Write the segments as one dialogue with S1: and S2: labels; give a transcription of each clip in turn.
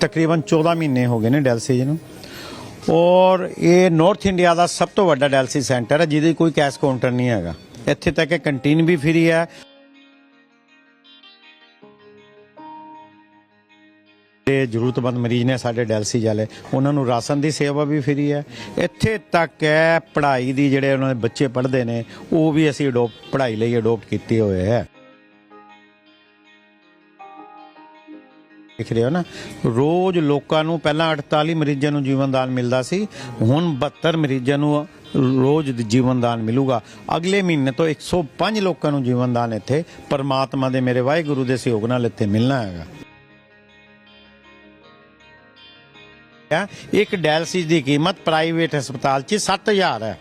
S1: ਤਕਰੀਬਨ 14 ਮਹੀਨੇ ਹੋ ਗਏ ਨੇ ਡੈਲਸੀਜ ਨੂੰ। ਔਰ ਇਹ ਨਾਰਥ ਇੰਡੀਆ ਦਾ ਸਭ ਤੋਂ ਵੱਡਾ ਡੈਲਸੀ ਸੈਂਟਰ ਹੈ, ਜਿਹਦੇ ਕੋਈ ਕੈਸ਼ ਕਾਊਂਟਰ ਨਹੀਂ ਹੈਗਾ। ਇੱਥੇ ਤੱਕ ਕਿ ਕੰਟੀਨ ਵੀ ਫ੍ਰੀ ਹੈ। ਤੇ ਜ਼ਰੂਰਤਮੰਦ ਮਰੀਜ਼ ਨੇ ਸਾਡੇ ਡੈਲਸੀ ਵਾਲੇ, ਉਹਨਾਂ ਨੂੰ ਰਾਸ਼ਨ ਦੀ ਸੇਵਾ ਵੀ ਫਰੀ ਹੈ। ਇੱਥੇ ਤੱਕ ਹੈ, ਪੜ੍ਹਾਈ ਦੀ ਜਿਹੜੇ ਉਹਨਾਂ ਦੇ ਬੱਚੇ ਪੜ੍ਹਦੇ ਨੇ, ਉਹ ਵੀ ਅਸੀਂ ਅਡੋਪ ਪੜ੍ਹਾਈ ਲਈ ਅਡੋਪਟ ਕੀਤੇ ਹੋਏ ਹੈ। ਦੇਖ ਰਹੇ ਹੋ ਨਾ, ਰੋਜ਼ ਲੋਕਾਂ ਨੂੰ ਪਹਿਲਾਂ 48 ਮਰੀਜ਼ਾਂ ਨੂੰ ਜੀਵਨਦਾਨ ਮਿਲਦਾ ਸੀ, ਹੁਣ 72 ਮਰੀਜ਼ਾਂ ਨੂੰ ਰੋਜ਼ ਜੀਵਨਦਾਨ ਮਿਲੂਗਾ। ਅਗਲੇ ਮਹੀਨੇ ਤੋਂ 105 ਲੋਕਾਂ ਨੂੰ ਜੀਵਨਦਾਨ ਇੱਥੇ ਪਰਮਾਤਮਾ ਦੇ ਮੇਰੇ ਵਾਹਿਗੁਰੂ ਦੇ ਸਹਿਯੋਗ ਨਾਲ ਇੱਥੇ ਮਿਲਣਾ ਹੈਗਾ। ਇੱਕ ਡਾਇਲਸਿਸ ਦੀ ਕੀਮਤ ਪ੍ਰਾਈਵੇਟ ਹਸਪਤਾਲ 'ਚ 7000 ਹੈ।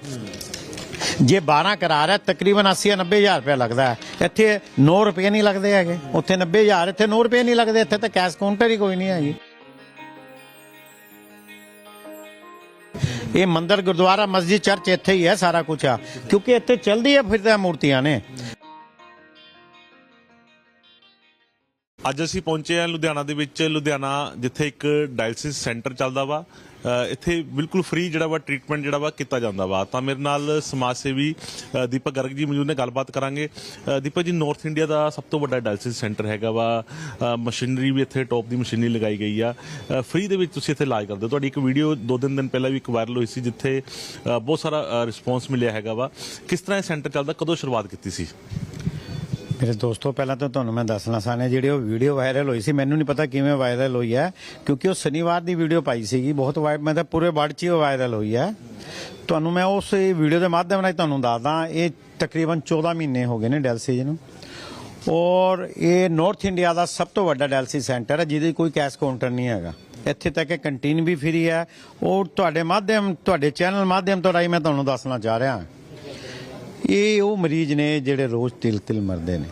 S1: ਜੇ 12 ਕਰਾ ਰਿਹਾ ਤਕਰੀਬਨ 80 90000 ਰੁਪਏ ਲੱਗਦਾ ਹੈ। ਇੱਥੇ 9 ਰੁਪਏ ਨਹੀਂ ਲੱਗਦੇ ਹੈਗੇ। ਉੱਥੇ 90000 ਇੱਥੇ 9 ਰੁਪਏ ਨਹੀਂ ਲੱਗਦੇ। ਇੱਥੇ ਤਾਂ ਕੈਸ਼ ਕਾਊਂਟਰ ਹੀ ਕੋਈ ਨਹੀਂ ਹੈਗੀ। ਇਹ ਮੰਦਿਰ ਗੁਰਦੁਆਰਾ ਮਸਜਿਦ ਚਰਚ ਇੱਥੇ ਹੀ ਹੈ ਸਾਰਾ ਕੁਝ ਆ। ਕਿਉਂਕਿ ਇੱਥੇ ਚਲਦੀ ਹੈ ਫਿਰਦਾ ਮੂਰਤੀਆਂ ਨੇ।
S2: ਅੱਜ ਅਸੀਂ ਪਹੁੰਚੇ ਹਾਂ ਲੁਧਿਆਣਾ ਦੇ ਵਿੱਚ। ਲੁਧਿਆਣਾ ਜਿੱਥੇ ਇੱਕ ਡਾਇਲਸਿਸ ਸੈਂਟਰ ਚੱਲਦਾ ਵਾ। ਇੱਥੇ ਬਿਲਕੁਲ ਫ੍ਰੀ ਜਿਹੜਾ ਵਾ ਟ੍ਰੀਟਮੈਂਟ ਜਿਹੜਾ ਵਾ ਕੀਤਾ ਜਾਂਦਾ ਵਾ। ਤਾਂ ਮੇਰੇ ਨਾਲ ਸਮਾਜ ਸੇਵੀ ਦੀਪਕ ਗਰਗ ਜੀ ਮੌਜੂਦ ਨੇ, ਗੱਲਬਾਤ ਕਰਾਂਗੇ। ਦੀਪਕ ਜੀ ਨਾਰਥ ਇੰਡੀਆ ਦਾ ਸਭ ਤੋਂ ਵੱਡਾ ਡਾਇਲਸਿਸ ਸੈਂਟਰ ਹੈਗਾ ਵਾ। ਮਸ਼ੀਨਰੀ ਵੀ ਇੱਥੇ ਟੌਪ ਦੀ ਮਸ਼ੀਨਰੀ ਲਗਾਈ ਗਈ ਆ। ਫ੍ਰੀ ਦੇ ਵਿੱਚ ਤੁਸੀਂ ਇੱਥੇ ਇਲਾਜ ਕਰਦੇ ਹੋ। ਤੁਹਾਡੀ ਇੱਕ ਵੀਡੀਓ ਦੋ ਦਿਨ ਦਿਨ ਪਹਿਲਾਂ ਵੀ ਇੱਕ ਵਾਇਰਲ ਹੋਈ ਸੀ, ਜਿੱਥੇ ਬਹੁਤ ਸਾਰਾ ਰਿਸਪੌਂਸ ਮਿਲਿਆ ਹੈਗਾ ਵਾ। ਕਿਸ ਤਰ੍ਹਾਂ ਇਹ ਸੈਂਟਰ ਚੱਲਦਾ? ਕਦੋਂ ਸ਼ੁਰੂਆਤ ਕੀਤੀ ਸੀ?
S1: ਮੇਰੇ ਦੋਸਤੋ, ਪਹਿਲਾਂ ਤਾਂ ਤੁਹਾਨੂੰ ਮੈਂ ਦੱਸਣਾ ਚਾਹੁੰਦਾ ਜਿਹੜੀ ਉਹ ਵੀਡੀਓ ਵਾਇਰਲ ਹੋਈ ਸੀ, ਮੈਨੂੰ ਨਹੀਂ ਪਤਾ ਕਿਵੇਂ ਵਾਇਰਲ ਹੋਈ ਹੈ, ਕਿਉਂਕਿ ਉਹ ਸ਼ਨੀਵਾਰ ਦੀ ਵੀਡੀਓ ਪਾਈ ਸੀਗੀ, ਬਹੁਤ ਵਾਇਰ ਮੈਂ ਤਾਂ ਪੂਰੇ ਵਰਲਡ 'ਚ ਹੀ ਵਾਇਰਲ ਹੋਈ ਹੈ। ਤੁਹਾਨੂੰ ਮੈਂ ਉਸ ਵੀਡੀਓ ਦੇ ਮਾਧਿਅਮ ਨਾਲ ਤੁਹਾਨੂੰ ਦੱਸਦਾ, ਇਹ ਤਕਰੀਬਨ 14 ਮਹੀਨੇ ਹੋ ਗਏ ਨੇ ਡੈਲਸੀਜ ਨੂੰ। ਔਰ ਇਹ ਨਾਰਥ ਇੰਡੀਆ ਦਾ ਸਭ ਤੋਂ ਵੱਡਾ ਡੈਲਸੀ ਸੈਂਟਰ ਹੈ, ਜਿਹਦੇ ਕੋਈ ਕੈਸ਼ ਕਾਊਂਟਰ ਨਹੀਂ ਹੈਗਾ। ਇੱਥੇ ਤੱਕ ਕਿ ਕੰਟੀਨ ਵੀ ਫਰੀ ਹੈ। ਔਰ ਤੁਹਾਡੇ ਮਾਧਿਅਮ, ਤੁਹਾਡੇ ਚੈਨਲ ਮਾਧਿਅਮ ਤੋਂ ਰਾਹੀਂ ਮੈਂ ਤੁਹਾਨੂੰ ਦੱਸਣਾ ਚਾਹ ਰਿਹਾ। ਹਾਂ ਇਹ ਉਹ ਮਰੀਜ਼ ਨੇ ਜਿਹੜੇ ਰੋਜ਼ ਤਿਲ ਤਿਲ ਮਰਦੇ ਨੇ।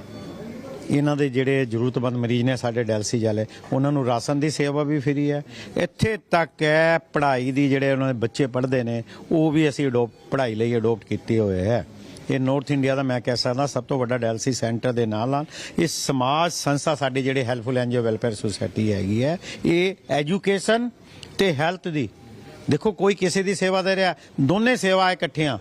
S1: ਇਹਨਾਂ ਦੇ ਜਿਹੜੇ ਜ਼ਰੂਰਤਮੰਦ ਮਰੀਜ਼ ਨੇ ਸਾਡੇ ਡੈਲਸੀ ਵਾਲੇ, ਉਹਨਾਂ ਨੂੰ ਰਾਸ਼ਨ ਦੀ ਸੇਵਾ ਵੀ ਫਰੀ ਹੈ। ਇੱਥੇ ਤੱਕ ਹੈ, ਪੜ੍ਹਾਈ ਦੀ ਜਿਹੜੇ ਉਹਨਾਂ ਦੇ ਬੱਚੇ ਪੜ੍ਹਦੇ ਨੇ, ਉਹ ਵੀ ਅਸੀਂ ਅਡੋਪ, ਪੜ੍ਹਾਈ ਲਈ ਅਡੋਪਟ ਕੀਤੇ ਹੋਏ ਹੈ। ਇਹ ਨਾਰਥ ਇੰਡੀਆ ਦਾ ਮੈਂ ਕਹਿ ਸਕਦਾ, ਸਭ ਤੋਂ ਵੱਡਾ ਡੈਲਸੀ ਸੈਂਟਰ ਦੇ ਨਾਲ ਨਾਲ ਇਹ ਸਮਾਜ ਸੰਸਥਾ ਸਾਡੇ ਜਿਹੜੇ ਹੈਲਪਫੁਲ ਐਨਜੀਓ ਵੈਲਫੇਅਰ ਸੁਸਾਇਟੀ ਹੈਗੀ ਹੈ, ਇਹ ਐਜੂਕੇਸ਼ਨ ਤੇ ਹੈਲਥ ਦੀ। ਦੇਖੋ, ਕੋਈ ਕਿਸੇ ਦੀ ਸੇਵਾ ਦੇ ਰਿਹਾ, ਦੋਨੇ ਸੇਵਾ ਇਕੱਠੀਆਂ।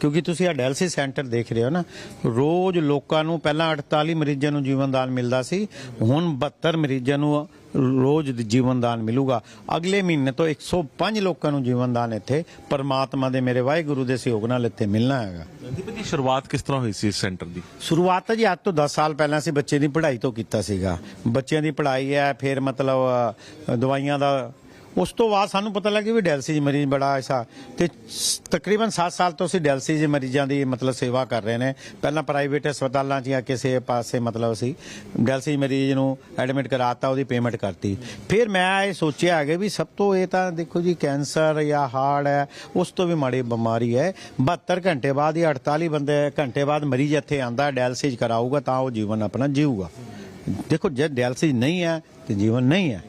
S1: ਕਿਉਂਕਿ ਤੁਸੀਂ ਆ ਡਾਇਲਸਿਸ ਸੈਂਟਰ ਦੇਖ ਰਹੇ ਹੋ ਨਾ ਰੋਜ਼ ਲੋਕਾਂ ਨੂੰ ਪਹਿਲਾਂ 48 ਮਰੀਜ਼ਾਂ ਨੂੰ ਜੀਵਨਦਾਨ ਮਿਲਦਾ ਸੀ ਹੁਣ 72 ਮਰੀਜ਼ਾਂ ਨੂੰ ਰੋਜ਼ ਜੀਵਨਦਾਨ ਮਿਲੂਗਾ। ਅਗਲੇ ਮਹੀਨੇ ਤੋਂ 105 ਲੋਕਾਂ ਨੂੰ ਜੀਵਨਦਾਨ ਇੱਥੇ ਪਰਮਾਤਮਾ ਦੇ ਮੇਰੇ ਵਾਹਿਗੁਰੂ ਦੇ ਸਹਿਯੋਗ ਨਾਲ ਇੱਥੇ ਮਿਲਣਾ ਹੈਗਾ।
S2: ਦੀਪਕ ਜੀ ਸ਼ੁਰੂਆਤ ਕਿਸ ਤਰ੍ਹਾਂ ਹੋਈ ਸੀ ਇਸ ਸੈਂਟਰ ਦੀ?
S1: ਸ਼ੁਰੂਆਤ ਤਾਂ ਜੀ ਅੱਜ ਤੋਂ 10 ਸਾਲ ਪਹਿਲਾਂ ਅਸੀਂ ਬੱਚੇ ਦੀ ਪੜ੍ਹਾਈ ਤੋਂ ਕੀਤਾ ਸੀਗਾ। ਬੱਚਿਆਂ ਦੀ ਪੜ੍ਹਾਈ ਹੈ ਫਿਰ ਮਤਲਬ ਦਵਾਈਆਂ ਦਾ ਉਸ ਤੋਂ ਬਾਅਦ ਸਾਨੂੰ ਪਤਾ ਲੱਗਿਆ ਵੀ ਡੈਲਸੀਜ ਮਰੀਜ਼ ਬੜਾ ਐਸਾ ਤੇ ਸ- ਤਕਰੀਬਨ 7 ਸਾਲ ਤੋਂ ਅਸੀਂ ਡੈਲਸੀਜ ਮਰੀਜ਼ਾਂ ਦੀ ਮਤਲਬ ਸੇਵਾ ਕਰ ਰਹੇ ਨੇ। ਪਹਿਲਾਂ ਪ੍ਰਾਈਵੇਟ ਹਸਪਤਾਲਾਂ 'ਚ ਜਾਂ ਕਿਸੇ ਪਾਸੇ ਮਤਲਬ ਅਸੀਂ ਡੈਲਸੀਜ ਮਰੀਜ਼ ਨੂੰ ਐਡਮਿਟ ਕਰਾਤਾ, ਉਹਦੀ ਪੇਮੈਂਟ ਕਰਤੀ। ਫਿਰ ਮੈਂ ਇਹ ਸੋਚਿਆ ਹੈਗਾ ਵੀ ਸਭ ਤੋਂ ਇਹ ਤਾਂ ਦੇਖੋ ਜੀ, ਕੈਂਸਰ ਜਾਂ ਹਾਰਟ ਹੈ, ਉਸ ਤੋਂ ਵੀ ਮਾੜੀ ਬਿਮਾਰੀ ਹੈ। 72 ਘੰਟੇ ਬਾਅਦ ਜਾਂ 48 ਬੰਦੇ ਘੰਟੇ ਬਾਅਦ ਮਰੀਜ਼ ਇੱਥੇ ਆਂਦਾ ਡਾਇਲਸਿਸ ਕਰਾਊਗਾ ਤਾਂ ਉਹ ਜੀਵਨ ਆਪਣਾ ਜੀਊਗਾ। ਦੇਖੋ, ਜੇ ਡਾਇਲਸਿਸ ਨਹੀਂ ਹੈ ਤੇ ਜੀਵਨ ਨਹੀਂ ਹੈ।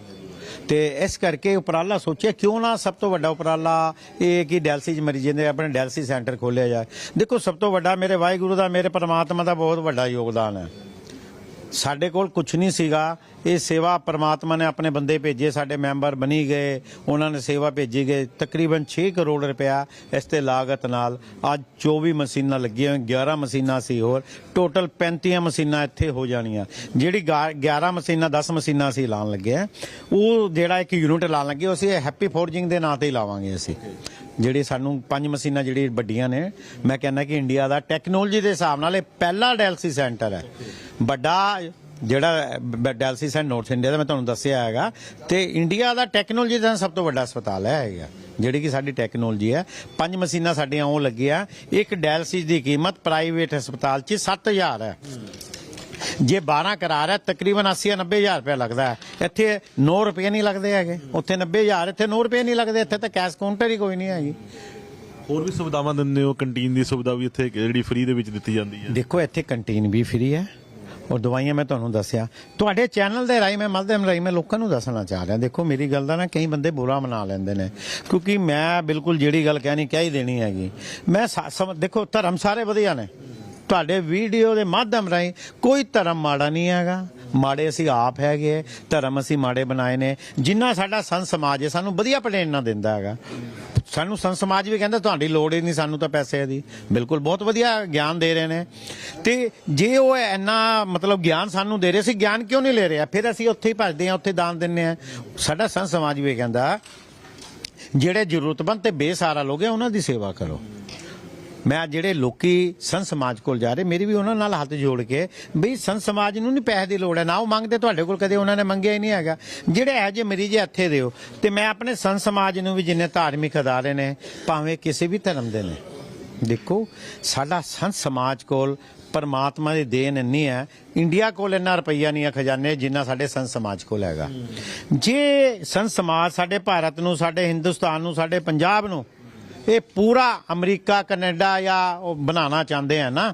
S1: ਤੇ ਇਸ ਕਰਕੇ ਉਪਰਾਲਾ ਸੋਚਿਆ, ਕਿਉਂ ਨਾ ਸਭ ਤੋਂ ਵੱਡਾ ਉਪਰਾਲਾ ਇਹ ਕਿ ਡਾਇਲਸਿਸ ਮਰੀਜ਼ਾਂ ਦੇ ਆਪਣੇ ਡਾਇਲਸਿਸ ਸੈਂਟਰ ਖੋਲਿਆ ਜਾਏ। ਦੇਖੋ, ਸਭ ਤੋਂ ਵੱਡਾ ਮੇਰੇ ਵਾਹਿਗੁਰੂ ਦਾ, ਮੇਰੇ ਪਰਮਾਤਮਾ ਦਾ ਬਹੁਤ ਵੱਡਾ ਯੋਗਦਾਨ ਹੈ। ਸਾਡੇ ਕੋਲ ਕੁਝ ਨਹੀਂ ਸੀਗਾ। ਇਹ ਸੇਵਾ ਪ੍ਰਮਾਤਮਾ ਨੇ ਆਪਣੇ ਬੰਦੇ ਭੇਜੇ, ਸਾਡੇ ਮੈਂਬਰ ਬਣੀ ਗਏ, ਉਹਨਾਂ ਨੇ ਸੇਵਾ ਭੇਜੀ ਗਏ ਤਕਰੀਬਨ 6 ਕਰੋੜ ਰੁਪਇਆ ਇਸ ਤੇ ਲਾਗਤ ਨਾਲ ਅੱਜ 24 ਮਸ਼ੀਨਾਂ ਲੱਗੀਆਂ ਹੋਈਆਂ 11 ਮਸ਼ੀਨਾਂ ਸੀ ਹੋਰ, ਟੋਟਲ 35 ਮਸ਼ੀਨਾਂ ਇੱਥੇ ਹੋ ਜਾਣੀਆਂ। ਜਿਹੜੀ ਗਾ- 11 ਮਸ਼ੀਨਾਂ 10 ਮਸ਼ੀਨਾਂ ਅਸੀਂ ਲਾਉਣ ਲੱਗੇ ਆ। ਉਹ ਜਿਹੜਾ ਇੱਕ ਯੂਨਿਟ ਲਾਉਣ ਲੱਗੇ, ਉਹ ਅਸੀਂ ਹੈਪੀ ਫੋਰਜਿੰਗ ਦੇ ਨਾਂ ਤੇ ਹੀ ਲਾਵਾਂਗੇ ਅਸੀਂ। ਜਿਹੜੀ ਸਾਨੂੰ ਪੰਜ ਮਸ਼ੀਨਾਂ ਜਿਹੜੀ ਵੱਡੀਆਂ ਨੇ, ਮੈਂ ਕਹਿੰਦਾ ਕਿ ਇੰਡੀਆ ਦਾ ਟੈਕਨੋਲੋਜੀ ਦੇ ਹਿਸਾਬ ਨਾਲ ਇਹ ਪਹਿਲਾ ਡਾਇਲਸਿਸ ਸੈਂਟਰ ਹੈ। ਵੱਡਾ ਜਿਹੜਾ ਡਾਇਲਸਿਸ ਹੈ ਨਾਰਥ ਇੰਡੀਆ ਦਾ ਮੈਂ ਤੁਹਾਨੂੰ ਦੱਸਿਆ ਹੈਗਾ, ਤੇ ਇੰਡੀਆ ਦਾ ਟੈਕਨੋਲੋਜੀ ਦਾ ਸਭ ਤੋਂ ਵੱਡਾ ਹਸਪਤਾਲ ਹੈ ਹੈਗਾ ਜਿਹੜੀ ਕਿ ਸਾਡੀ ਟੈਕਨੋਲੋਜੀ ਹੈ। ਪੰਜ ਮਸ਼ੀਨਾਂ ਸਾਡੀਆਂ ਉਹ ਲੱਗੀਆਂ। ਇੱਕ ਡਾਇਲਸਿਸ ਦੀ ਕੀਮਤ ਪ੍ਰਾਈਵੇਟ ਹਸਪਤਾਲ 'ਚ 7000 ਹੈ। ਜੇ 12 ਕਰਾ ਰਿਹਾ ਤਕਰੀਬਨ 80 90000 ਰੁਪਏ ਲੱਗਦਾ ਹੈ। ਇੱਥੇ 9 ਰੁਪਏ ਨਹੀਂ ਲੱਗਦੇ ਹੈਗੇ। ਉੱਥੇ 90000 ਇੱਥੇ 9 ਰੁਪਏ ਨਹੀਂ ਲੱਗਦੇ। ਇੱਥੇ ਤਾਂ ਕੈਸ਼ ਕਾਊਂਟਰ ਹੀ ਕੋਈ ਨਹੀਂ ਹੈਗੀ।
S2: ਹੋਰ ਵੀ ਸੁਵਿਧਾਵਾਂ ਦਿੰਦੇ ਹੋ? ਕੰਟੀਨ ਦੀ ਸੁਵਿਧਾ ਵੀ ਇੱਥੇ ਜਿਹੜੀ ਫ੍ਰੀ ਦੇ ਵਿੱਚ ਦਿੱਤੀ ਜਾਂਦੀ ਹੈ।
S1: ਦੇਖੋ ਇੱਥੇ ਕੰਟੀਨ ਵੀ ਫ੍ਰੀ ਹੈ। ਔਰ ਦਵਾਈਆਂ ਮੈਂ ਤੁਹਾਨੂੰ ਦੱਸਿਆ। ਤੁਹਾਡੇ ਚੈਨਲ ਦੇ ਰਾਹੀਂ ਮੈਂ ਮਾਧਿਅਮ ਰਾਹੀਂ ਮੈਂ ਲੋਕਾਂ ਨੂੰ ਦੱਸਣਾ ਚਾਹ ਰਿਹਾ। ਦੇਖੋ ਮੇਰੀ ਗੱਲ ਦਾ ਨਾ ਕਈ ਬੰਦੇ ਬੁਰਾ ਮਨਾ ਲੈਂਦੇ ਨੇ। ਕਿਉਂਕਿ ਮੈਂ ਬਿਲਕੁਲ ਜਿਹੜੀ ਗੱਲ ਕਹਿਣੀ ਕਹਿ ਹੀ ਦੇਣੀ ਹੈਗੀ। ਮੈਂ ਦੇਖੋ ਧਰਮ ਸਾਰੇ ਵਧੀਆ ਨੇ। ਤੁਹਾਡੇ ਵੀਡੀਓ ਦੇ ਮਾਧਿਅਮ ਰਾਹੀਂ ਕੋਈ ਧਰਮ ਮਾੜਾ ਨਹੀਂ ਹੈਗਾ। ਮਾੜੇ ਅਸੀਂ ਆਪ ਹੈਗੇ ਧਰਮ ਅਸੀਂ ਮਾੜੇ ਬਣਾਏ ਨੇ। ਜਿੰਨਾ ਸਾਡਾ ਸੰਤ ਸਮਾਜ ਹੈ ਸਾਨੂੰ ਵਧੀਆ ਪ੍ਰੇਰਣਾ ਦਿੰਦਾ ਹੈਗਾ। ਸਾਨੂੰ ਸੰਤ ਸਮਾਜ ਵੀ ਕਹਿੰਦਾ, ਤੁਹਾਡੀ ਲੋੜ ਹੀ ਨਹੀਂ ਸਾਨੂੰ ਤਾਂ ਪੈਸੇ ਦੀ। ਬਿਲਕੁਲ, ਬਹੁਤ ਵਧੀਆ ਗਿਆਨ ਦੇ ਰਹੇ ਨੇ। ਤੇ ਜੇ ਉਹ ਇੰਨਾ ਮਤਲਬ ਗਿਆਨ ਸਾਨੂੰ ਦੇ ਰਹੇ ਸੀ ਗਿਆਨ ਕਿਉਂ ਨਹੀਂ ਲੈ ਰਿਹਾ? ਫਿਰ ਅਸੀਂ ਉੱਥੇ ਹੀ ਭੱਜਦੇ ਹਾਂ, ਉੱਥੇ ਦਾਨ ਦਿੰਨੇ ਆ ਸਾਡਾ ਸੰਤ ਸਮਾਜ ਵੀ ਕਹਿੰਦਾ, ਜਿਹੜੇ ਜ਼ਰੂਰਤਮੰਦ ਤੇ ਬੇਸਹਾਰਾ ਲੋਕ ਹੈ ਉਹਨਾਂ ਦੀ ਸੇਵਾ ਕਰੋ। ਮੈਂ ਜਿਹੜੇ ਲੋਕੀ ਸੰਤ ਸਮਾਜ ਕੋਲ ਜਾ ਰਹੇ, ਮੇਰੀ ਵੀ ਉਹਨਾਂ ਨਾਲ ਹੱਥ ਜੋੜ ਕੇ ਬਈ ਸੰਤ ਸਮਾਜ ਨੂੰ ਨਹੀਂ ਪੈਸੇ ਦੀ ਲੋੜ ਹੈ, ਨਾ ਉਹ ਮੰਗਦੇ ਤੁਹਾਡੇ ਕੋਲ, ਕਦੇ ਉਹਨਾਂ ਨੇ ਮੰਗਿਆ ਹੀ ਨਹੀਂ ਹੈਗਾ। ਜਿਹੜੇ ਇਹੋ ਜਿਹੇ ਮਰੀਜ਼ ਇੱਥੇ ਦਿਓ ਤੇ ਮੈਂ ਆਪਣੇ ਸੰਤ ਸਮਾਜ ਨੂੰ ਵੀ ਜਿੰਨੇ ਧਾਰਮਿਕ ਅਦਾਰੇ ਨੇ, ਭਾਵੇਂ ਕਿਸੇ ਵੀ ਧਰਮ ਦੇ ਨੇ, ਦੇਖੋ, ਸਾਡਾ ਸੰਤ ਸਮਾਜ ਕੋਲ ਪਰਮਾਤਮਾ ਦੀ ਦੇਣ ਇੰਨੀ ਹੈ, ਇੰਡੀਆ ਕੋਲ ਇੰਨਾ ਰੁਪਈਆ ਨਹੀਂ ਹੈ ਖਜ਼ਾਨੇ ਜਿੰਨਾ ਸਾਡੇ ਸੰਤ ਸਮਾਜ ਕੋਲ ਹੈਗਾ। ਜੇ ਸੰਤ ਸਮਾਜ ਸਾਡੇ ਭਾਰਤ ਨੂੰ, ਸਾਡੇ ਹਿੰਦੁਸਤਾਨ ਨੂੰ, ਸਾਡੇ ਪੰਜਾਬ ਨੂੰ ਇਹ ਪੂਰਾ ਅਮਰੀਕਾ, ਕੈਨੇਡਾ ਜਾਂ ਉਹ ਬਣਾਉਣਾ ਚਾਹੁੰਦੇ ਆ ਨਾ,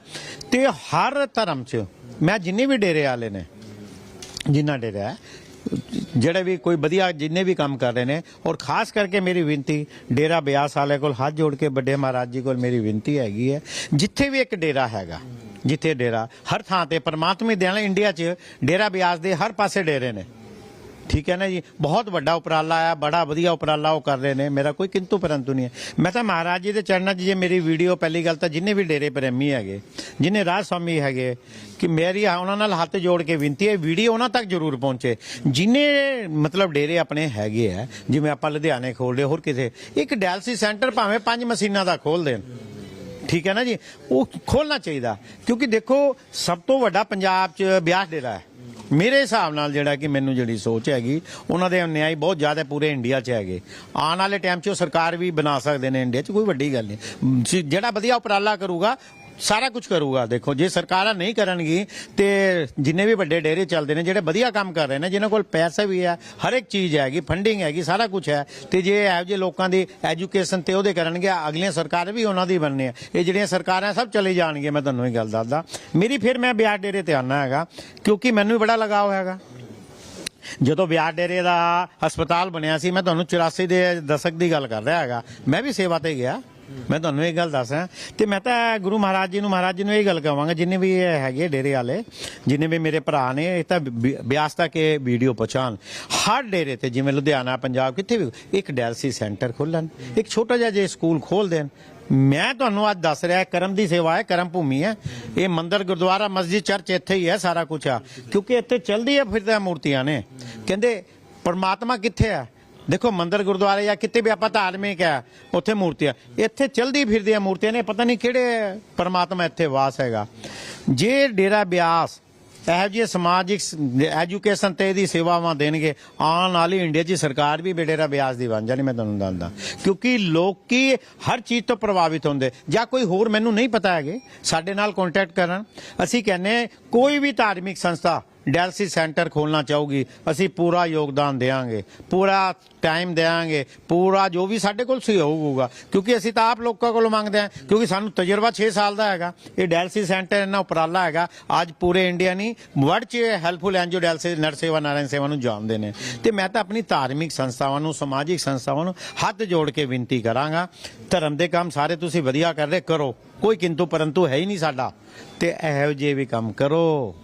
S1: ਤੇ ਹਰ ਧਰਮ 'ਚ, ਮੈਂ ਜਿੰਨੇ ਵੀ ਡੇਰੇ ਵਾਲੇ ਨੇ, ਜਿੰਨਾ ਡੇਰਾ ਜਿਹੜੇ ਵੀ ਕੋਈ ਵਧੀਆ ਜਿੰਨੇ ਵੀ ਕੰਮ ਕਰ ਰਹੇ ਨੇ, ਔਰ ਖਾਸ ਕਰਕੇ ਮੇਰੀ ਬੇਨਤੀ, ਡੇਰਾ ਬਿਆਸ ਵਾਲੇ ਕੋਲ ਹੱਥ ਜੋੜ ਕੇ ਵੱਡੇ ਮਹਾਰਾਜ ਜੀ ਕੋਲ ਮੇਰੀ ਬੇਨਤੀ ਹੈਗੀ ਹੈ, ਜਿੱਥੇ ਵੀ ਇੱਕ ਡੇਰਾ ਹੈਗਾ, ਜਿੱਥੇ ਡੇਰਾ ਹਰ ਥਾਂ ਤੇ ਪਰਮਾਤਮਾ ਦੇ ਨਾਲ ਇੰਡੀਆ 'ਚ ਡੇਰਾ ਬਿਆਸ ਦੇ ਹਰ ਪਾਸੇ ਡੇਰੇ ਨੇ। ਠੀਕ ਹੈ ਨਾ ਜੀ? ਬਹੁਤ ਵੱਡਾ ਉਪਰਾਲਾ ਆ ਬੜਾ ਵਧੀਆ ਉਪਰਾਲਾ ਉਹ ਕਰ ਰਹੇ ਨੇ, ਮੇਰਾ ਕੋਈ ਕਿੰਤੂ ਪਰੰਤੂ ਨਹੀਂ ਹੈ। ਮੈਂ ਤਾਂ ਮਹਾਰਾਜ ਜੀ ਦੇ ਚਰਨਾਂ 'ਚ ਜੇ ਮੇਰੀ ਵੀਡੀਓ ਪਹਿਲੀ ਗੱਲ ਤਾਂ ਜਿੰਨੇ ਵੀ ਡੇਰੇ ਪ੍ਰੇਮੀ ਹੈਗੇ, ਜਿੰਨੇ ਰਾਜ ਸਵਾਮੀ ਹੈਗੇ, ਕਿ ਮੇਰੀ ਉਹਨਾਂ ਨਾਲ ਹੱਥ ਜੋੜ ਕੇ ਬੇਨਤੀ ਹੈ ਵੀਡੀਓ ਉਹਨਾਂ ਤੱਕ ਜ਼ਰੂਰ ਪਹੁੰਚੇ। ਜਿੰਨੇ ਮਤਲਬ ਡੇਰੇ ਆਪਣੇ ਹੈਗੇ ਆ, ਜਿਵੇਂ ਆਪਾਂ ਲੁਧਿਆਣੇ ਖੋਲਦੇ ਹੋਰ ਕਿਤੇ, ਇੱਕ ਡਾਇਲਸਿਸ ਸੈਂਟਰ ਭਾਵੇਂ ਪੰਜ ਮਸ਼ੀਨਾਂ ਦਾ ਖੋਲ ਦੇਣ। ਠੀਕ ਹੈ ਨਾ ਜੀ? ਉਹ ਖੋਲਣਾ ਚਾਹੀਦਾ, ਕਿਉਂਕਿ ਦੇਖੋ, ਸਭ ਤੋਂ ਵੱਡਾ ਪੰਜਾਬ 'ਚ ਬਿਆਸ ਡੇਰਾ ਹੈ। ਮੇਰੇ ਹਿਸਾਬ ਨਾਲ ਜਿਹੜਾ ਕਿ ਮੈਨੂੰ ਜਿਹੜੀ ਸੋਚ ਹੈਗੀ, ਉਹਨਾਂ ਦੇ ਅਨਿਆਈ ਬਹੁਤ ਜ਼ਿਆਦਾ ਪੂਰੇ ਇੰਡੀਆ 'ਚ ਹੈਗੇ। ਆਉਣ ਵਾਲੇ ਟਾਈਮ 'ਚ ਉਹ ਸਰਕਾਰ ਵੀ ਬਣਾ ਸਕਦੇ ਨੇ ਇੰਡੀਆ 'ਚ, ਕੋਈ ਵੱਡੀ ਗੱਲ ਨਹੀਂ। ਜਿਹੜਾ ਵਧੀਆ ਉਪਰਾਲਾ ਕਰੂਗਾ ਸਾਰਾ ਕੁਝ ਕਰੂਗਾ। ਦੇਖੋ, ਜੇ ਸਰਕਾਰਾਂ ਨਹੀਂ ਕਰਨਗੀ ਤੇ ਜਿੰਨੇ ਵੀ ਵੱਡੇ ਡੇਰੇ ਚੱਲਦੇ ਨੇ, ਜਿਹੜੇ ਵਧੀਆ ਕੰਮ ਕਰ ਰਹੇ ਨੇ, ਜਿਨ੍ਹਾਂ ਕੋਲ ਪੈਸਾ ਵੀ ਹੈ, ਹਰ ਇੱਕ ਚੀਜ਼ ਹੈਗੀ ਫੰਡਿੰਗ ਹੈਗੀ, ਸਾਰਾ ਕੁਝ ਹੈ, ਤੇ ਜੇ ਇਹੋ ਜਿਹੇ ਲੋਕਾਂ ਦੀ ਐਜੂਕੇਸ਼ਨ ਤੇ ਉਹਦੇ ਕਰਨਗੇ, ਅਗਲੀਆਂ ਸਰਕਾਰਾਂ ਵੀ ਉਹਨਾਂ ਦੀ ਬਣਨੀ ਹੈ ਇਹ ਜਿਹੜੀਆਂ ਸਰਕਾਰਾਂ ਸਭ ਚਲੇ ਜਾਣਗੀਆਂ, ਮੈਂ ਤੁਹਾਨੂੰ ਇਹ ਗੱਲ ਦੱਸਦਾ। ਮੇਰੀ ਫਿਰ ਮੈਂ ਬਿਆਸ ਡੇਰੇ ਤੇ ਆਨਾ ਹੈਗਾ, ਕਿਉਂਕਿ ਮੈਨੂੰ ਵੀ ਬੜਾ ਲਗਾਓ ਹੈਗਾ। ਜਦੋਂ ਵਿਆਹ ਡੇਰੇ ਦਾ ਹਸਪਤਾਲ ਬਣਿਆ ਸੀ, ਮੈਂ ਤੁਹਾਨੂੰ 84 ਦੇ ਦਸ਼ਕ ਦੀ ਗੱਲ ਕਰ ਰਿਹਾ ਹੈਗਾ। ਮੈਂ ਵੀ ਸੇਵਾ ਤੇ ਗਿਆ। ਮੈਂ ਤੁਹਾਨੂੰ ਇਹ ਗੱਲ ਦੱਸ ਰਿਹਾ ਤੇ ਮੈਂ ਤਾਂ ਗੁਰੂ ਮਹਾਰਾਜ ਜੀ ਨੂੰ, ਮਹਾਰਾਜ ਜੀ ਨੂੰ ਇਹ ਗੱਲ ਕਹਾਂਗਾ, ਜਿੰਨੇ ਵੀ ਇਹ ਹੈਗੇ ਡੇਰੇ ਵਾਲੇ, ਜਿੰਨੇ ਵੀ ਮੇਰੇ ਭਰਾ ਨੇ, ਇਹ ਤਾਂ ਬਿ- ਬਿਆਸ ਤੱਕ ਇਹ ਵੀਡੀਓ ਪਹੁੰਚਾਉਣ। ਹਰ ਡੇਰੇ ਤੇ ਜਿਵੇਂ ਲੁਧਿਆਣਾ, ਪੰਜਾਬ, ਕਿੱਥੇ ਵੀ ਇੱਕ ਡਾਇਲਸਿਸ ਸੈਂਟਰ ਖੋਲਣ ਇੱਕ ਛੋਟਾ ਜਿਹਾ ਜੇ ਸਕੂਲ ਖੋਲ ਦੇਣ। ਮੈਂ ਤੁਹਾਨੂੰ ਅੱਜ ਦੱਸ ਰਿਹਾ ਕਰਮ ਦੀ ਸੇਵਾ ਹੈ, ਕਰਮ ਭੂਮੀ ਹੈ। ਇਹ ਮੰਦਰ, ਗੁਰਦੁਆਰਾ, ਮਸਜਿਦ, ਚਰਚ ਇੱਥੇ ਹੀ ਹੈ ਸਾਰਾ ਕੁਝ ਆ। ਕਿਉਂਕਿ ਇੱਥੇ ਚਲਦੀ ਹੈ ਫਿਰਦੇ ਮੂਰਤੀਆਂ ਨੇ। ਕਹਿੰਦੇ, ਪਰਮਾਤਮਾ ਕਿੱਥੇ ਆ? ਦੇਖੋ ਮੰਦਰ ਗੁਰਦੁਆਰੇ ਜਾਂ ਕਿਤੇ ਵੀ ਆਪਾਂ ਧਾਰਮਿਕ ਹੈ, ਉੱਥੇ ਮੂਰਤੀਆਂ, ਇੱਥੇ ਚਲਦੀ ਫਿਰਦੀਆਂ ਮੂਰਤੀਆਂ ਨੇ, ਪਤਾ ਨਹੀਂ ਕਿਹੜੇ ਪਰਮਾਤਮਾ ਇੱਥੇ ਵਾਸ ਹੈਗਾ। ਜੇ ਡੇਰਾ ਬਿਆਸ ਇਹੋ ਜਿਹੇ ਸਮਾਜਿਕ ਐਜੂਕੇਸ਼ਨ ਤੇ ਇਹਦੀ ਸੇਵਾਵਾਂ ਦੇਣਗੇ, ਆਉਣ ਵਾਲੀ ਇੰਡੀਆ 'ਚ ਸਰਕਾਰ ਵੀ ਬੇਡੇਰਾ ਬਿਆਸ ਦੀ ਬਣ ਜਾਣੀ, ਮੈਂ ਤੁਹਾਨੂੰ ਦੱਸਦਾ। ਕਿਉਂਕਿ ਲੋਕੀ ਹਰ ਚੀਜ਼ ਤੋਂ ਪ੍ਰਭਾਵਿਤ ਹੁੰਦੇ, ਜਾਂ ਕੋਈ ਹੋਰ ਮੈਨੂੰ ਨਹੀਂ ਪਤਾ ਹੈਗੇ, ਸਾਡੇ ਨਾਲ ਕੰਟੈਕਟ ਕਰਨ। ਅਸੀਂ ਕਹਿੰਨੇ ਕੋਈ ਵੀ ਧਾਰਮਿਕ ਸੰਸਥਾ ਡੈਲਸੀ ਸੈਂਟਰ ਖੋਲਣਾ ਚਾਹੂਗੀ, ਅਸੀਂ ਪੂਰਾ ਯੋਗਦਾਨ ਦੇਵਾਂਗੇ, ਪੂਰਾ ਟਾਈਮ ਦੇਵਾਂਗੇ, ਪੂਰਾ ਜੋ ਵੀ ਸਾਡੇ ਕੋਲ ਸਹਿਯੋਗ ਹੋਊਗਾ, ਕਿਉਂਕਿ ਅਸੀਂ ਤਾਂ ਆਪ ਲੋਕਾਂ ਕੋਲੋਂ ਮੰਗਦੇ ਹਾਂ, ਕਿਉਂਕਿ ਸਾਨੂੰ ਤਜਰਬਾ 6 ਸਾਲ ਦਾ ਹੈਗਾ, ਇਹ ਡੈਲਸੀ ਸੈਂਟਰ ਇੰਨਾ ਉਪਰਾਲਾ ਹੈਗਾ, ਅੱਜ ਪੂਰੇ ਇੰਡੀਆ ਨਹੀਂ ਵਰਲਡ 'ਚ ਹੈਲਪਫੁਲ ਐਨਜੀਓ ਡੈਲਸੀ ਨਰ ਸੇਵਾ ਨਾਰਾਇਣ ਸੇਵਾ ਨੂੰ ਜਾਣਦੇ ਨੇ। ਤੇ ਮੈਂ ਤਾਂ ਆਪਣੀ ਧਾਰਮਿਕ ਸੰਸਥਾਵਾਂ ਨੂੰ, ਸਮਾਜਿਕ ਸੰਸਥਾਵਾਂ ਨੂੰ ਹੱਥ ਜੋੜ ਕੇ ਬੇਨਤੀ ਕਰਾਂਗਾ, ਧਰਮ ਦੇ ਕੰਮ ਸਾਰੇ ਤੁਸੀਂ ਵਧੀਆ ਕਰ ਰਹੇ, ਕਰੋ, ਕੋਈ ਕਿੰਤੂ ਪਰੰਤੂ ਹੈ ਹੀ ਨਹੀਂ ਸਾਡਾ, ਤੇ ਇਹੋ ਜਿਹੇ ਵੀ ਕੰਮ ਕਰੋ।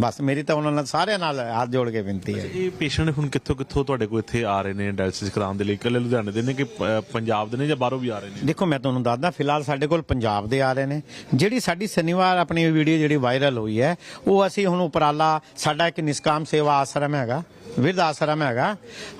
S1: ਬਸ ਮੇਰੀ ਤਾਂ ਉਹਨਾਂ ਨਾਲ ਸਾਰਿਆਂ ਨਾਲ ਹੱਥ ਜੋੜ ਕੇ ਬੇਨਤੀ ਹੈ
S2: ਇਹ ਪੇਸ਼ੈਂਟ ਹੁਣ ਕਿੱਥੋਂ ਕਿੱਥੋਂ ਤੁਹਾਡੇ ਕੋਲ ਇੱਥੇ ਆ ਰਹੇ ਨੇ ਡਾਇਲਿਸਿਸ ਕਰਾਉਣ ਦੇ ਲਈ? ਇਕੱਲੇ ਲੁਧਿਆਣੇ ਦੇ ਨੇ ਕਿ ਪੰਜਾਬ ਦੇ ਨੇ ਜਾਂ ਬਾਹਰੋਂ ਵੀ ਆ ਰਹੇ ਨੇ?
S1: ਦੇਖੋ ਮੈਂ ਤੁਹਾਨੂੰ ਦੱਸਦਾ ਫਿਲਹਾਲ ਸਾਡੇ ਕੋਲ ਪੰਜਾਬ ਦੇ ਆ ਰਹੇ ਨੇ। ਜਿਹੜੀ ਸਾਡੀ ਸ਼ਨੀਵਾਰ ਆਪਣੀ ਵੀਡੀਓ ਜਿਹੜੀ ਵਾਇਰਲ ਹੋਈ ਹੈ ਉਹ ਅਸੀਂ ਹੁਣ ਉਪਰਾਲਾ ਸਾਡਾ ਇੱਕ ਨਿਸਕਾਮ ਸੇਵਾ ਆਸ਼ਰਮ ਹੈਗਾ। ਵਿਰਧ ਹੈਗਾ।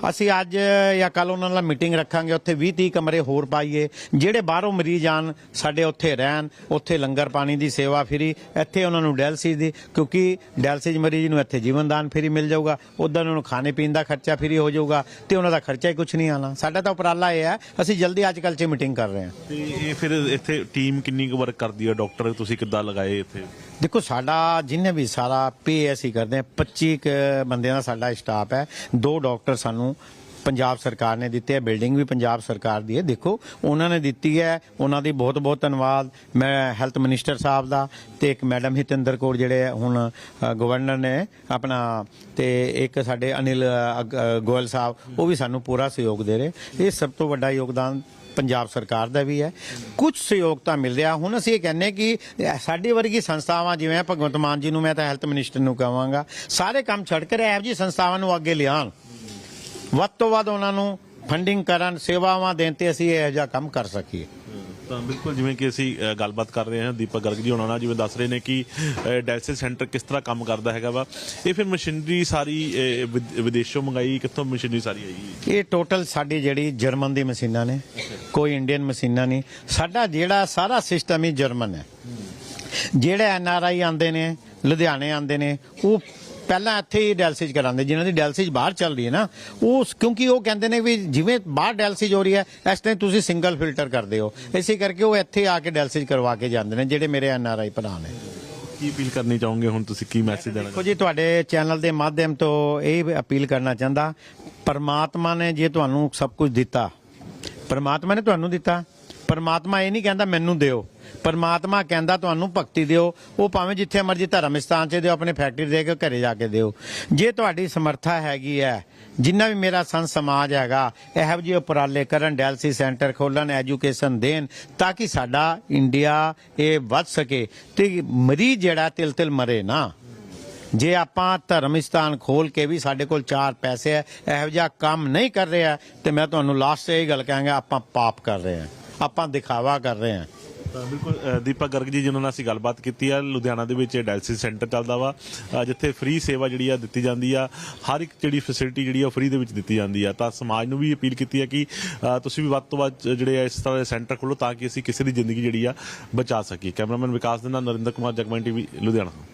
S1: ਅਸੀਂ ਅੱਜ ਜਾਂ ਕੱਲ ਉਹਨਾਂ ਨਾਲ ਮੀਟਿੰਗ ਰੱਖਾਂਗੇ, ਉੱਥੇ 20 30 ਕਮਰੇ ਹੋਰ ਪਾਈਏ। ਜਿਹੜੇ ਬਾਹਰੋਂ ਮਰੀਜ਼ ਆਣ, ਸਾਡੇ ਉੱਥੇ ਰਹਿਣ, ਉੱਥੇ ਲੰਗਰ ਪਾਣੀ ਦੀ ਸੇਵਾ ਫਰੀ, ਇੱਥੇ ਉਹਨਾਂ ਨੂੰ ਡਾਇਲਸਿਸ ਦੀ, ਕਿਉਂਕਿ ਡਾਇਲਸਿਸ ਮਰੀਜ਼ ਨੂੰ ਇੱਥੇ ਜੀਵਨਦਾਨ ਫਰੀ ਮਿਲ ਜਾਊਗਾ। ਉਦੋਂ ਉਹਨਾਂ ਨੂੰ ਖਾਣੇ ਪੀਣ ਦਾ ਖਰਚਾ ਫਰੀ ਹੋ ਜਾਊਗਾ ਤੇ ਉਹਨਾਂ ਦਾ ਖਰਚਾ ਹੀ ਕੁਝ ਨਹੀਂ ਆਣਾ ਸਾਡਾ ਤਾਂ ਉਪਰਾਲਾ ਇਹ ਹੈ, ਅਸੀਂ ਜਲਦੀ ਅੱਜ ਕੱਲ੍ਹ 'ਚ ਮੀਟਿੰਗ ਕਰ ਰਹੇ ਹਾਂ।
S2: ਤੇ ਇਹ ਫਿਰ ਇੱਥੇ ਟੀਮ ਕਿੰਨੀ ਕੁ ਵਰਕ ਕਰਦੀ ਹੈ? ਡਾਕਟਰ ਤੁਸੀਂ ਕਿੱਦਾਂ ਲਗਾਏ ਇੱਥੇ?
S1: ਦੇਖੋ, ਸਾਡਾ ਜਿੰਨੇ ਵੀ ਸਾਰਾ ਪੇ ਅਸੀਂ ਕਰਦੇ ਹਾਂ 25 ਕੁ ਬੰਦਿਆਂ ਦਾ ਸਾਡਾ ਸਟਾਫ ਹੈ। ਦੋ ਡਾਕਟਰ ਸਾਨੂੰ ਪੰਜਾਬ ਸਰਕਾਰ ਨੇ ਦਿੱਤੇ ਹੈ ਬਿਲਡਿੰਗ ਵੀ ਪੰਜਾਬ ਸਰਕਾਰ ਦੀ ਹੈ। ਦੇਖੋ, ਉਹਨਾਂ ਨੇ ਦਿੱਤੀ ਹੈ, ਉਹਨਾਂ ਦੀ ਬਹੁਤ ਬਹੁਤ ਧੰਨਵਾਦ। ਮੈਂ ਹੈਲਥ ਮਿਨਿਸਟਰ ਸਾਹਿਬ ਦਾ ਤੇ ਇੱਕ ਮੈਡਮ ਹਿਤਿੰਦਰ ਕੌਰ ਜਿਹੜੇ ਹੁਣ ਗਵਰਨਰ ਨੇ ਆਪਣਾ ਤੇ ਇੱਕ ਸਾਡੇ ਅਨਿਲ ਗੋਇਲ ਸਾਹਿਬ, ਉਹ ਵੀ ਸਾਨੂੰ ਪੂਰਾ ਸਹਿਯੋਗ ਦੇ ਰਹੇ। ਇਹ ਸਭ ਤੋਂ ਵੱਡਾ ਯੋਗਦਾਨ ਪੰਜਾਬ ਸਰਕਾਰ ਦਾ ਵੀ ਹੈ। ਕੁਝ ਸਹਿਯੋਗ ਤਾਂ ਮਿਲ ਰਿਹਾ। ਹੁਣ ਅਸੀਂ ਇਹ ਕਹਿੰਨੇ ਕਿ ਸਾਡੀ ਵਰਗੀ ਸੰਸਥਾਵਾਂ ਜਿਵੇਂ ਭਗਵੰਤ ਮਾਨ ਜੀ ਨੂੰ ਮੈਂ ਤਾਂ ਹੈਲਥ ਮਿਨਿਸਟਰ ਨੂੰ ਕਹਾਂਗਾ, ਸਾਰੇ ਕੰਮ ਛੱਡ ਕੇ ਇਹੋ ਜਿਹੀ ਸੰਸਥਾਵਾਂ ਨੂੰ ਅੱਗੇ ਲਿਆਉਣ। ਵੱਧ ਤੋਂ ਵੱਧ ਉਹਨਾਂ ਨੂੰ ਫੰਡਿੰਗ ਕਰਨ, ਸੇਵਾਵਾਂ ਦੇਣ ਤੇ ਅਸੀਂ ਇਹੋ ਜਿਹਾ ਕੰਮ ਕਰ ਸਕੀਏ।
S2: ਤਾਂ ਬਿਲਕੁਲ ਜਿਵੇਂ ਕਿ ਅਸੀਂ ਅ, ਗੱਲਬਾਤ ਕਰ ਰਹੇ ਹਾਂ ਦੀਪਕ ਗਰਗ ਜੀ ਹੋਣਾ ਨਾਲ ਜਿਵੇਂ ਦੱਸ ਰਹੇ ਨੇ ਕਿ ਡਾਇਲਿਸਿਸ ਸੈਂਟਰ ਕਿਸ ਤਰ੍ਹਾਂ ਕੰਮ ਕਰਦਾ ਹੈਗਾ ਵਾ। ਇਹ ਫਿਰ ਮਸ਼ੀਨਰੀ ਸਾਰੀ ਅ, ਵਿਦ- ਵਿਦੇਸ਼ੋਂ ਮੰਗਾਈ ਕਿੱਥੋਂ ਮਸ਼ੀਨਰੀ ਸਾਰੀ ਆਈ
S1: ਇਹ ਟੋਟਲ ਸਾਡੀ ਜਿਹੜੀ ਜਰਮਨ ਦੀ ਮਸ਼ੀਨਾਂ ਨੇ ਕੋਈ ਇੰਡੀਅਨ ਮਸ਼ੀਨਾਂ ਨਹੀਂ। ਸਾਡਾ ਜਿਹੜਾ ਸਾਰਾ ਸਿਸਟਮ ਹੀ ਜਰਮਨ ਹੈ। ਜਿਹੜੇ ਐਨ ਆਰ ਆਈ ਆਉਂਦੇ ਨੇ ਲੁਧਿਆਣੇ ਆਉਂਦੇ ਨੇ ਉਹ ਪਹਿਲਾਂ ਇੱਥੇ ਹੀ ਡਾਇਲਸਿਸ ਕਰਾਉਂਦੇ ਜਿਨ੍ਹਾਂ ਦੀ ਡਾਇਲਸਿਸ ਬਾਹਰ ਚੱਲ ਰਹੀ ਹੈ ਨਾ ਉਹ ਕਿਉਂਕਿ ਉਹ ਕਹਿੰਦੇ ਨੇ ਵੀ ਜਿਵੇਂ ਬਾਹਰ ਡਾਇਲਸਿਸ ਹੋ ਰਹੀ ਹੈ ਇਸ ਟਾਈਮ ਤੁਸੀਂ ਸਿੰਗਲ ਫਿਲਟਰ ਕਰਦੇ ਹੋ। ਇਸੇ ਕਰਕੇ ਉਹ ਇੱਥੇ ਆ ਕੇ ਡਾਇਲਸਿਸ ਕਰਵਾ ਕੇ ਜਾਂਦੇ ਨੇ ਜਿਹੜੇ ਮੇਰੇ ਐਨ ਆਰ ਆਈ ਭਰਾ ਨੇ।
S2: ਕੀ ਅਪੀਲ ਕਰਨੀ ਚਾਹੋਗੇ ਹੁਣ ਤੁਸੀਂ? ਕੀ ਮੈਸੇਜ ਦੇਣਾ
S1: ਦੇਖੋ ਜੀ ਤੁਹਾਡੇ ਚੈਨਲ ਦੇ ਮਾਧਿਅਮ ਤੋਂ ਇਹ ਅਪੀਲ ਕਰਨਾ ਚਾਹੁੰਦਾ ਪਰਮਾਤਮਾ ਨੇ ਜੇ ਤੁਹਾਨੂੰ ਸਭ ਕੁਝ ਦਿੱਤਾ ਪਰਮਾਤਮਾ ਨੇ ਤੁਹਾਨੂੰ ਦਿੱਤਾ ਪਰਮਾਤਮਾ ਇਹ ਨਹੀਂ ਕਹਿੰਦਾ ਮੈਨੂੰ ਦਿਓ। ਪਰਮਾਤਮਾ ਕਹਿੰਦਾ ਤੁਹਾਨੂੰ ਭਗਤੀ ਦਿਓ, ਉਹ ਭਾਵੇਂ ਜਿੱਥੇ ਮਰਜ਼ੀ ਧਰਮ ਸਥਾਨ 'ਚ ਦਿਓ, ਆਪਣੇ ਫੈਕਟਰੀ ਦੇ ਕੇ ਘਰੇ ਜਾ ਕੇ ਦਿਓ। ਜੇ ਤੁਹਾਡੀ ਸਮਰੱਥਾ ਹੈਗੀ ਹੈ, ਜਿੰਨਾ ਵੀ ਮੇਰਾ ਸੰਤ ਸਮਾਜ ਹੈਗਾ, ਇਹੋ ਜਿਹੇ ਉਪਰਾਲੇ ਕਰਨ ਡਾਇਲਸਿਸ ਸੈਂਟਰ ਖੋਲਣ ਐਜੂਕੇਸ਼ਨ ਦੇਣ, ਤਾਂ ਕਿ ਸਾਡਾ ਇੰਡੀਆ ਇਹ ਵੱਧ ਸਕੇ। ਤੇ ਮਰੀਜ਼ ਜਿਹੜਾ ਤਿਲ ਤਿਲ ਮਰੇ ਨਾ, ਜੇ ਆਪਾਂ ਧਰਮ ਸਥਾਨ ਖੋਲ ਕੇ ਵੀ ਸਾਡੇ ਕੋਲ ਚਾਰ ਪੈਸੇ ਹੈ, ਇਹੋ ਜਿਹਾ ਕੰਮ ਨਹੀਂ ਕਰ ਰਿਹਾ, ਤੇ ਮੈਂ ਤੁਹਾਨੂੰ ਲਾਸਟ 'ਚ ਇਹ ਗੱਲ ਕਹਾਂਗਾ, ਆਪਾਂ ਪਾਪ ਕਰ ਰਹੇ ਹਾਂ, ਆਪਾਂ ਦਿਖਾਵਾ ਕਰ ਰਹੇ ਹਾਂ।
S2: ਤਾਂ ਬਿਲਕੁਲ ਅ, ਦੀਪਕ ਗਰਗ ਜੀ ਜਿਨ੍ਹਾਂ ਨਾਲ ਅਸੀਂ ਗੱਲਬਾਤ ਕੀਤੀ ਆ ਲੁਧਿਆਣਾ ਦੇ ਵਿੱਚ ਡਾਇਲਿਸਿਸ ਸੈਂਟਰ ਚੱਲਦਾ ਵਾ। ਅ, ਜਿੱਥੇ ਫ੍ਰੀ ਸੇਵਾ ਜਿਹੜੀ ਆ ਦਿੱਤੀ ਜਾਂਦੀ ਆ ਹਰ ਇੱਕ ਜਿਹੜੀ ਫੈਸਿਲਿਟੀ ਜਿਹੜੀ ਆ ਫ੍ਰੀ ਦੇ ਵਿੱਚ ਦਿੱਤੀ ਜਾਂਦੀ ਆ। ਤਾਂ ਸਮਾਜ ਨੂੰ ਵੀ ਅਪੀਲ ਕੀਤੀ ਹੈ ਕਿ ਅ, ਤੁਸੀਂ ਵੀ ਵੱਧ ਤੋਂ ਵੱਧ ਜਿਹੜੇ ਆ ਇਸ ਤਰ੍ਹਾਂ ਦੇ ਸੈਂਟਰ ਖੋਲੋ ਤਾਂ ਕਿ ਅਸੀਂ ਕਿਸੇ ਦੀ ਜ਼ਿੰਦਗੀ ਜਿਹੜੀ ਆ ਬਚਾ ਸਕੀਏ। ਕੈਮਰਾਮੈਨ ਵਿਕਾਸ ਦੇ ਨਾਲ ਨਰਿੰਦਰ ਕੁਮਾਰ ਜਗਮਨ ਟੀਵੀ ਲੁਧਿਆਣਾ